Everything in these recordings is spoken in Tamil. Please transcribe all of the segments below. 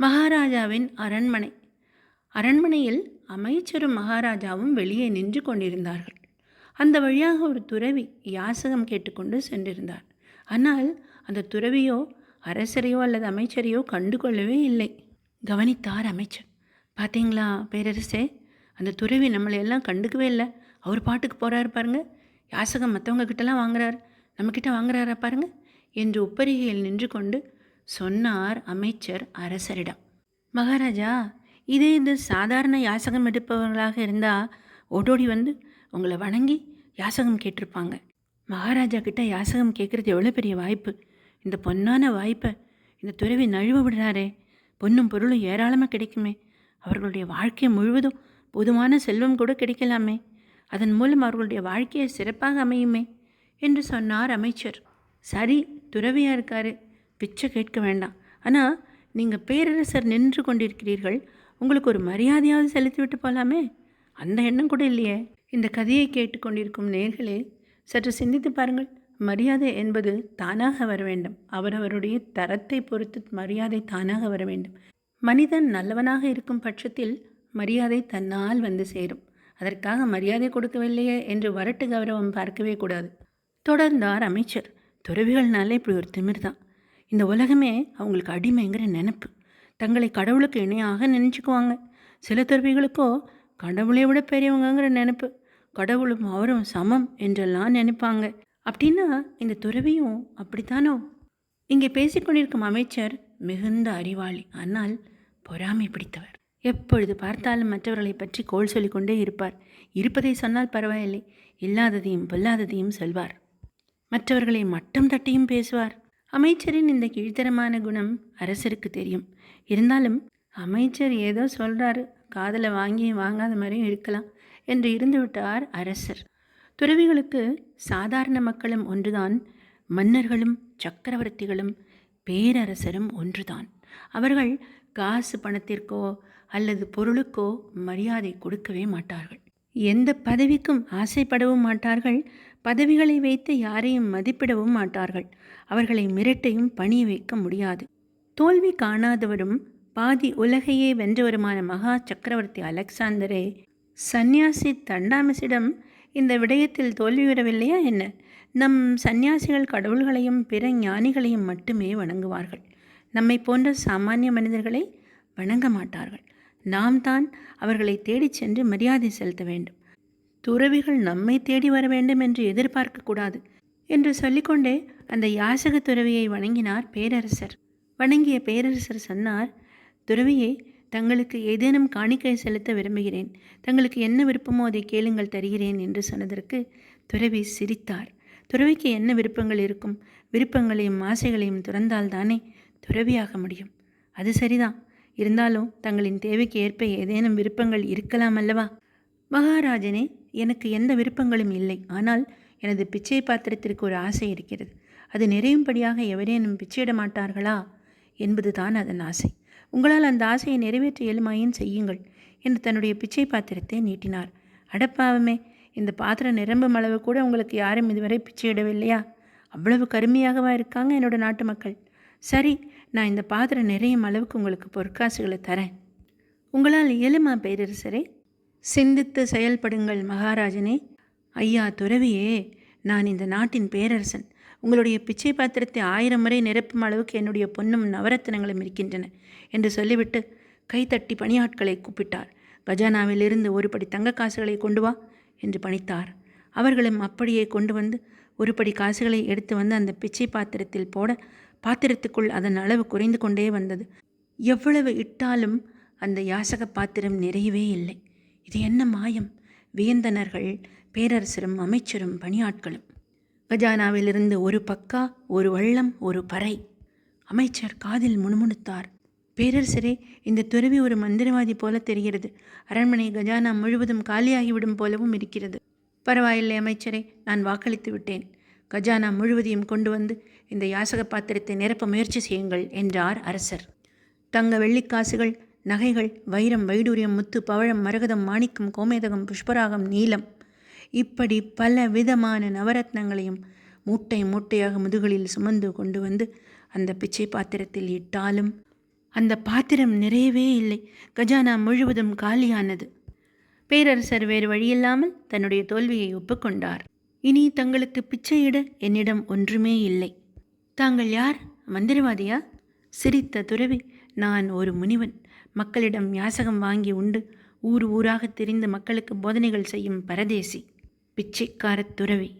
மகாராஜாவின் அரண்மனை. அரண்மனையில் அமைச்சரும் மகாராஜாவும் வெளியே நின்று கொண்டிருந்தார்கள். அந்த வழியாக ஒரு துறவி யாசகம் கேட்டுக்கொண்டு சென்றிருந்தார். ஆனால் அந்த துறவியோ அரசரையோ அல்லது அமைச்சரையோ கண்டுகொள்ளவே இல்லை. கவனித்தார் அமைச்சர். பார்த்தீங்களா பேரரசே அந்த துறவி நம்மளை எல்லாம் கண்டுக்கவே இல்லை. அவர் பாட்டுக்கு போகிறாரு பாருங்க. யாசகம் மற்றவங்க கிட்டலாம் வாங்குறாரு. நம்மக்கிட்ட வாங்குறாரா பாருங்க. என்று உப்பரிகையில் நின்று கொண்டு சொன்னார் அமைச்சர் அரசரிடம். மகாராஜா இதே இது சாதாரண யாசகம் எடுப்பவர்களாக இருந்தால் ஓடோடி வந்து உங்களை வணங்கி யாசகம் கேட்டிருப்பாங்க. மகாராஜா கிட்ட யாசகம் கேட்குறது எவ்வளோ பெரிய வாய்ப்பு. இந்த பொன்னான வாய்ப்பை இந்த துறவி நழுவ விடுறாரே. பொன்னும் பொருளும் ஏராளமாக கிடைக்குமே. அவர்களுடைய வாழ்க்கை முழுவதும் போதுமான செல்வம் கூட கிடைக்கலாமே. அதன் மூலம் அவர்களுடைய வாழ்க்கையை சிறப்பாக அமையுமே என்று சொன்னார் அமைச்சர். சரி துறவியாக இருக்காரு. பிச்சை கேட்க வேண்டாம். ஆனால் நீங்கள் பேரரசர் நின்று கொண்டிருக்கிறீர்கள். உங்களுக்கு ஒரு மரியாதையாவது செலுத்திவிட்டு போகலாமே அந்த எண்ணம் கூட இல்லையே. இந்த கதையை கேட்டுக்கொண்டிருக்கும் நேர்களே சற்று சிந்தித்து பாருங்கள். மரியாதை என்பது தானாக வர வேண்டும். அவரவருடைய தரத்தை பொறுத்து மரியாதை தானாக வர வேண்டும். மனிதன் நல்லவனாக இருக்கும் பட்சத்தில் மரியாதை தன்னால் வந்து சேரும். அதற்காக மரியாதை கொடுக்கவில்லையே என்று வரட்டு கௌரவம் பார்க்கவே கூடாது. தொடர்ந்தார் அமைச்சர். துறவிகள்னாலே இப்படி ஒரு திமிர் தான் இந்த உலகமே அவங்களுக்கு அடிமைங்கிற நினப்பு. தங்களை கடவுளுக்கு இணையாக நினச்சிக்குவாங்க. சில துறவிகளுக்கோ கடவுளை விட பெரியவங்கங்கிற நினப்பு. கடவுளும் அவரும் சமம் என்றெல்லாம் நினைப்பாங்க. அப்படின்னா இந்த துறவியும் அப்படித்தானோ? இங்கே பேசிக்கொண்டிருக்கும் அமைச்சர் மிகுந்த அறிவாளி. ஆனால் பொறாமை பிடித்தவர். எப்பொழுது பார்த்தாலும் மற்றவர்களை பற்றி கோல் சொல்லிக்கொண்டே இருப்பார். இருப்பதை சொன்னால் பரவாயில்லை. இல்லாததையும் பொல்லாததையும் சொல்வார். மற்றவர்களை மட்டம் தட்டியும் பேசுவார். அமைச்சரின் இந்த கீழ்த்தரமான குணம் அரசருக்கு தெரியும். இருந்தாலும் அமைச்சர் ஏதோ சொல்கிறாரு காதலை வாங்கி வாங்காத மாதிரியும் இருக்கலாம் என்று இருந்துவிட்டார் அரசர். துறவிகளுக்கு சாதாரண மக்களும் ஒன்றுதான் மன்னர்களும் சக்கரவர்த்திகளும் பேரரசரும் ஒன்றுதான். அவர்கள் காசு பணத்திற்கோ அல்லது பொருளுக்கோ மரியாதை கொடுக்கவே மாட்டார்கள். எந்த பதவிக்கும் ஆசைப்படவும் மாட்டார்கள். பதவிகளை வைத்து யாரையும் மதிப்பிடவும் மாட்டார்கள். அவர்களை மிரட்டையும் பணிய வைக்க முடியாது. தோல்வி காணாதவரும் பாதி உலகையே வென்றவருமான மகா சக்கரவர்த்தி அலெக்சாந்தரே சந்நியாசி தண்டாமிசிடம் இந்த விடயத்தில் தோல்வியுறவில்லையா என்ன? நம் சந்நியாசிகள் கடவுள்களையும் பிற ஞானிகளையும் மட்டுமே வணங்குவார்கள். நம்மை போன்ற சாமானிய மனிதர்களை வணங்க மாட்டார்கள். நாம் தான் அவர்களை தேடிச் சென்று மரியாதை செலுத்த வேண்டும். துறவிகள் நம்மை தேடி வர வேண்டும் என்று எதிர்பார்க்கக்கூடாது என்று சொல்லிக்கொண்டே அந்த யாசக துறவியை வணங்கினார் பேரரசர். வணங்கிய பேரரசர் சொன்னார் துறவியை தங்களுக்கு ஏதேனும் காணிக்கை செலுத்த விரும்புகிறேன். தங்களுக்கு என்ன விருப்பமோ அதை கேளுங்கள் தருகிறேன் என்று சொன்னதற்கு துறவி சிரித்தார். துறவிக்கு என்ன விருப்பங்கள் இருக்கும்? விருப்பங்களையும் ஆசைகளையும் துறந்தால் தானே துறவியாக முடியும். அது சரிதான். இருந்தாலும் தங்களின் தேவைக்கு ஏற்ப ஏதேனும் விருப்பங்கள் இருக்கலாம் அல்லவா? மகாராஜனே எனக்கு எந்த விருப்பங்களும் இல்லை. ஆனால் எனது பிச்சை பாத்திரத்திற்கு ஒரு ஆசை இருக்கிறது. அது நிறையும்படியாக எவரேனும் பிச்சையிட மாட்டார்களா? என்பதுதான் அதன் ஆசை. உங்களால் அந்த ஆசையை நிறைவேற்ற இயலுமாயின் செய்யுங்கள் என்று தன்னுடைய பிச்சை பாத்திரத்தை நீட்டினார். அடப்பாவமே இந்த பாத்திரம் நிரம்பும் அளவு கூட உங்களுக்கு யாரும் இதுவரை பிச்சையிடவில்லையா? அவ்வளவு கருமையாகவா இருக்காங்க என்னோட நாட்டு மக்கள். சரி நான் இந்த பாத்திரம் நிறையும் அளவுக்கு உங்களுக்கு பொற்காசுகளை தரேன். உங்களால் இயலுமா பேரரசரே? சிந்தித்து செயல்படுங்கள் மகாராஜனே. ஐயா துறவியே நான் இந்த நாட்டின் பேரரசன். உங்களுடைய பிச்சை பாத்திரத்தை ஆயிரம் முறை நிரப்பும் அளவுக்கு என்னுடைய பொன்னும் நவரத்தினங்களும் இருக்கின்றன என்று சொல்லிவிட்டு கைத்தட்டி பணியாட்களை கூப்பிட்டார். கஜானாவிலிருந்து ஒரு படி தங்க காசுகளை கொண்டு வா என்று பணித்தார். அவர்களும் அப்படியே கொண்டு வந்து ஒரு படி காசுகளை எடுத்து வந்து அந்த பிச்சை பாத்திரத்தில் போட பாத்திரத்துக்குள் அதன் அளவு குறைந்து கொண்டே வந்தது. எவ்வளவு இட்டாலும் அந்த யாசக பாத்திரம் நிறையவே இல்லை. இது என்ன மாயம்? வியந்தனர்கள் பேரரசரும் அமைச்சரும் பணியாட்களும். கஜானாவிலிருந்து ஒரு பக்கா ஒரு வள்ளம் ஒரு பறை. அமைச்சர் காதில் முணுமுணுத்தார். பேரரசரே இந்த துறவி ஒரு மந்திரவாதி போல தெரிகிறது. அரண்மனை கஜானா முழுவதும் காலியாகிவிடும் போலவும் இருக்கிறது. பரவாயில்லை அமைச்சரே நான் வாக்களித்து விட்டேன். கஜானா முழுவதையும் கொண்டு வந்து இந்த யாசக பாத்திரத்தை நிரப்ப முயற்சி செய்யுங்கள் என்றார் அரசர். தங்க வெள்ளிக்காசுகள் நகைகள் வைரம் வைடூரியம் முத்து பவழம் மரகதம் மாணிக்கம் கோமேதகம் புஷ்பராகம் நீலம். இப்படி பல விதமான நவரத்னங்களையும் மூட்டை மூட்டையாக முதுகளில் சுமந்து கொண்டு வந்து அந்த பிச்சை பாத்திரத்தில் இட்டாலும் அந்த பாத்திரம் நிறையவே இல்லை. கஜானா முழுவதும் காலியானது. பேரரசர் வேறு வழியில்லாமல் தன்னுடைய தோல்வியை ஒப்புக்கொண்டார். இனி தங்களுக்கு பிச்சையிட என்னிடம் ஒன்றுமே இல்லை. தாங்கள் யார்? மந்திரவாதியா? சிரித்த துறவி நான் ஒரு முனிவன். மக்களிடம் யாசகம் வாங்கி உண்டு. ஊர் ஊராக தெரிந்து மக்களுக்கு போதனைகள் செய்யும் பரதேசி. பிச்சைக்காரத் துறவி.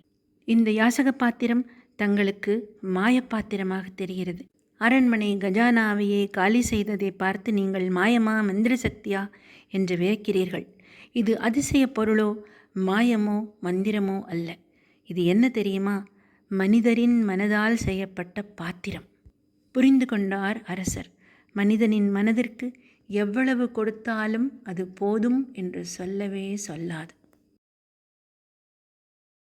இந்த யாசக பாத்திரம் தங்களுக்கு மாயப்பாத்திரமாக தெரிகிறது. அரண்மனை கஜானாவையே காலி செய்ததை பார்த்து நீங்கள் மாயமா மந்திர சக்தியா என்று வியக்கிறீர்கள். இது அதிசய பொருளோ மாயமோ மந்திரமோ அல்ல. இது என்ன தெரியுமா? மனிதரின் மனதால் செய்யப்பட்ட பாத்திரம். புரிந்து கொண்டார் அரசர். மனிதனின் மனதிற்கு எவ்வளவு கொடுத்தாலும் அது போதும் என்று சொல்லவே சொல்லாது.